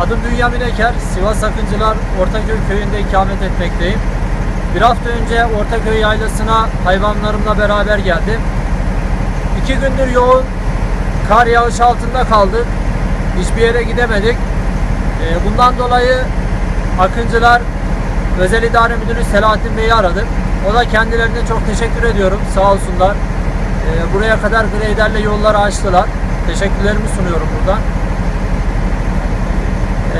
Adım Bünyamin Eker. Sivas Akıncılar Ortaköy köyünde ikamet etmekteyim. Bir hafta önce Ortaköy yaylasına hayvanlarımla beraber geldim. İki gündür yoğun kar yağış altında kaldık. Hiçbir yere gidemedik. Ee, Bundan dolayı Akıncılar Özel İdare Müdürü Selahattin Bey'i aradık. O da kendilerine çok teşekkür ediyorum. Sağ olsunlar. Ee, Buraya kadar greyderle yolları açtılar. Teşekkürlerimi sunuyorum buradan.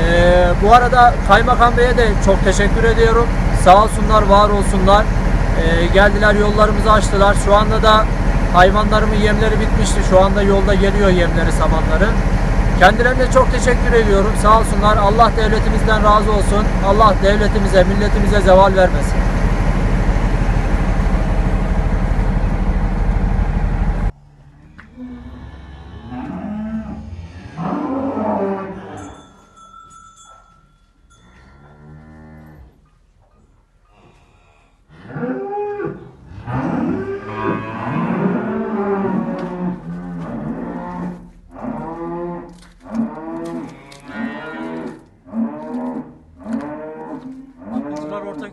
Ee, bu arada Kaymakam Bey'e de çok teşekkür ediyorum. Sağ olsunlar, var olsunlar. Ee, geldiler yollarımızı açtılar. Şu anda da hayvanlarımın yemleri bitmişti. Şu anda yolda geliyor yemleri, samanları. Kendilerine çok teşekkür ediyorum. Sağ olsunlar. Allah devletimizden razı olsun. Allah devletimize, milletimize zeval vermesin.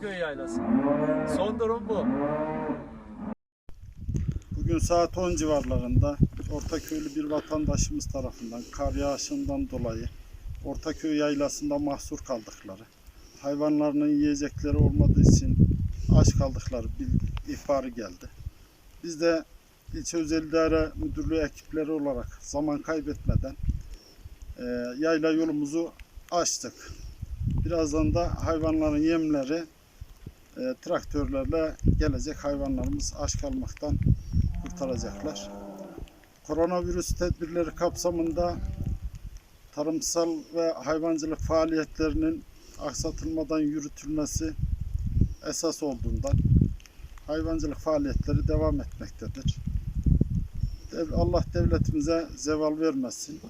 Ortaköy Yaylası. Son durum bu. Bugün saat 10 civarlarında Ortaköylü bir vatandaşımız tarafından kar yağışından dolayı Ortaköy yaylasında mahsur kaldıkları, hayvanlarının yiyecekleri olmadığı için aç kaldıkları bir ihbarı geldi. Biz de ilçe özel idare müdürlüğü ekipleri olarak zaman kaybetmeden e, yayla yolumuzu açtık. Birazdan da hayvanların yemleri e, traktörlerle gelecek hayvanlarımız aç kalmaktan kurtaracaklar. Koronavirüs tedbirleri kapsamında tarımsal ve hayvancılık faaliyetlerinin aksatılmadan yürütülmesi esas olduğundan hayvancılık faaliyetleri devam etmektedir. Allah devletimize zeval vermesin.